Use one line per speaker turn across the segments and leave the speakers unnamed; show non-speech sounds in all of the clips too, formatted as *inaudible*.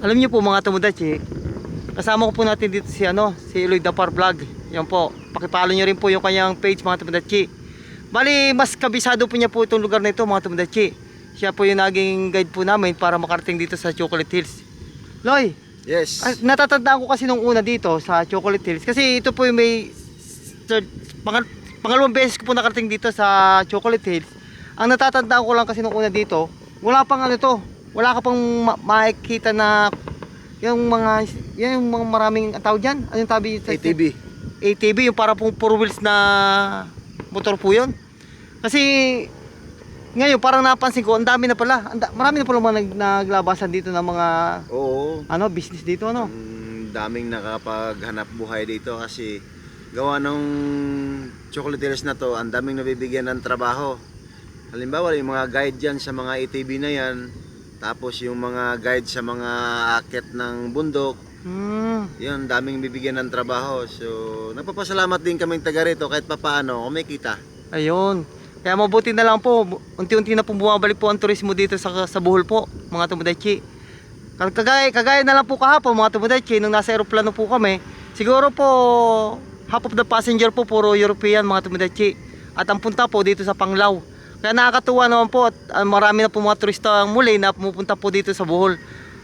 Alam niyo po mga tumudachi, kasama ko po natin dito si ano, si Eloy Dapar Vlog. Yan po, pakipalo niyo rin po yung kanyang page mga tumudachi. Bali, mas kabisado po niya po itong lugar na ito mga tumudachi. Siya po yung naging guide po namin para makarating dito sa Chocolate Hills. Loy,
Yes.
natatandaan ko kasi nung una dito sa Chocolate Hills kasi ito po yung may third, pangal, pangalawang beses ko po nakarating dito sa Chocolate Hills. Ang natatandaan ko lang kasi nung una dito, wala pang ano to, wala ka pang ma- makikita na yung mga yung mga maraming tawag diyan. Anong tabi sa
ATV.
ATV yung para pong four wheels na motor po yun. Kasi ngayon parang napansin ko, ang dami na pala. Ang da- marami na pala mga nag, naglabasan dito ng mga
Oo.
ano business dito ano.
Ang daming nakapaghanap buhay dito kasi gawa nung chocolate hills na to, ang daming nabibigyan ng trabaho. Halimbawa, yung mga guide dyan sa mga ATV na yan, tapos yung mga guide sa mga akit ng bundok,
Hmm.
yun, daming bibigyan ng trabaho. So, nagpapasalamat din kaming taga rito kahit papaano, kumikita.
Ayun. Kaya mabuti na lang po, unti-unti na po bumabalik po ang turismo dito sa, sa Bohol po, mga tumudachi. Kagaya, kagaya na lang po kahapon mga tumudachi, nung nasa aeroplano po kami, siguro po half of the passenger po puro European mga tumudachi. At ang punta po dito sa Panglao. Kaya nakakatuwa naman po at ah, marami na po mga turista ang muli na pumupunta po dito sa Bohol.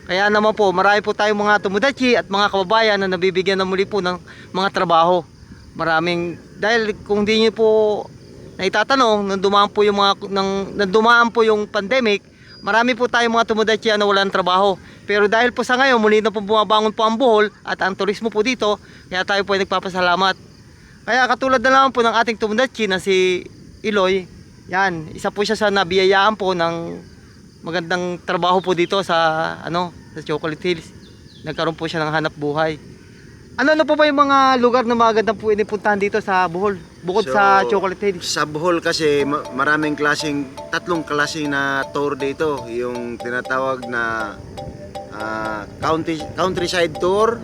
Kaya naman po, marami po tayong mga tumudachi at mga kababayan na nabibigyan na muli po ng mga trabaho. Maraming, dahil kung di nyo po na itatanong, nung dumaan po yung mga, nang, nang dumaan po yung pandemic, marami po tayong mga tumudachi na walang trabaho. Pero dahil po sa ngayon, muli na po bumabangon po ang Bohol at ang turismo po dito, kaya tayo po ay nagpapasalamat. Kaya katulad na lang po ng ating tumudachi na si Iloy, yan, isa po siya sa nabiyayaan po ng magandang trabaho po dito sa ano sa Chocolate Hills. Nagkaroon po siya ng hanap buhay. Ano ano po ba yung mga lugar na magandang po inipuntahan dito sa Bohol? Bukod
So,
sa Chocolate Hills.
Sa Bohol kasi ma- maraming klaseng, tatlong klase na tour dito. Yung tinatawag na ah, country, countryside tour,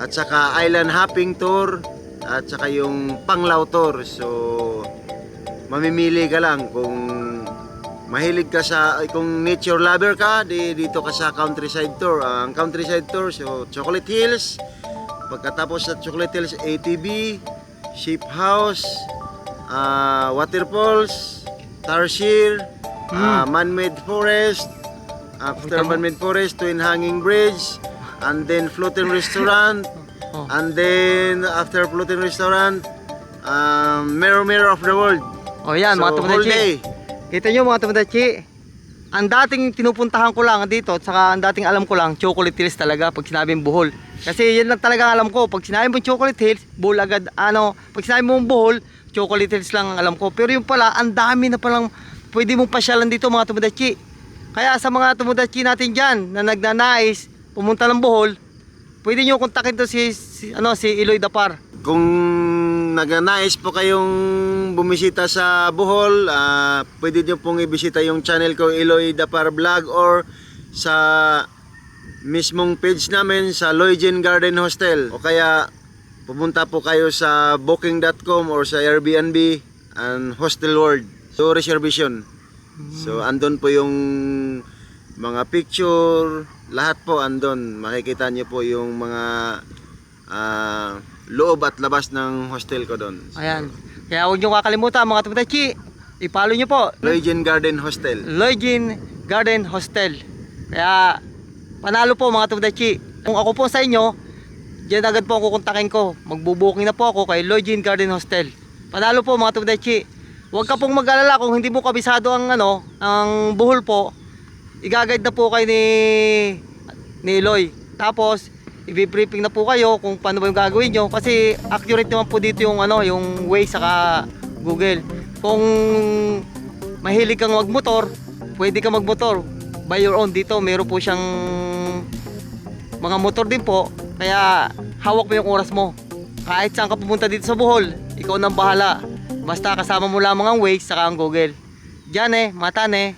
at saka island hopping tour, at saka yung panglaw tour. So, mamimili ka lang kung mahilig ka sa, kung nature lover ka, di, dito ka sa countryside tour. Ang countryside tour, so Chocolate Hills, pagkatapos sa Chocolate Hills, ATV, Sheep House, ah, waterfalls, Tarsier, ah, man-made forest, after man-made forest, Twin Hanging Bridge, and then floating restaurant, *laughs*
Oh.
and then after floating restaurant, um, Mirror Mirror of the World.
Oh yan, mga
so,
tumudachi.
day.
Kita nyo mga tumudachi. Ang dating tinupuntahan ko lang dito at saka ang dating alam ko lang, Chocolate Hills talaga pag sinabing Bohol. Kasi yan lang talaga alam ko. Pag sinabi mo Chocolate Hills, Bohol agad. Ano, pag sinabi mo Bohol, Chocolate Hills lang ang alam ko. Pero yung pala, ang dami na palang pwede mong pasyalan dito mga tumudachi. Kaya sa mga tumudachi natin dyan na nagnanais pumunta ng Bohol, pwede nyo kontakin to si, si, ano, si Eloy Dapar.
Kung nagnanais po kayong bumisita sa Bohol, ah, pwede nyo pong ibisita yung channel ko Eloy Dapar Vlog or sa mismong page namin sa Loygen Garden Hostel. O kaya pumunta po kayo sa booking.com or sa Airbnb and Hostel World. So reservation. So andon po yung mga picture lahat po andon makikita nyo po yung mga ah, loob at labas ng hostel ko doon
Ayan. Kaya huwag nyo kakalimutan mga tumudachi. I-follow nyo po.
Loygen Garden Hostel
Loigin Garden Hostel. Kaya panalo po mga tumudachi. Kung ako po sa inyo, diyan agad po ako kontakin ko. Magbubuking na po ako kay Loigin Garden Hostel. Panalo po mga tumudachi. Huwag ka pong mag-alala kung hindi mo kabisado ang ano, ang buhol po. Igagayad na po kayo ni ni Eloy. Tapos i-briefing na po kayo kung paano ba yung gagawin nyo kasi accurate naman po dito yung ano, yung Waze saka Google. Kung mahilig kang magmotor, pwede ka magmotor by your own dito. Meron po siyang mga motor din po. Kaya hawak mo yung oras mo. Kahit saan ka pumunta dito sa Bohol, ikaw nang bahala. Basta kasama mo lamang ang Waze saka ang Google. Diyan eh, matan eh.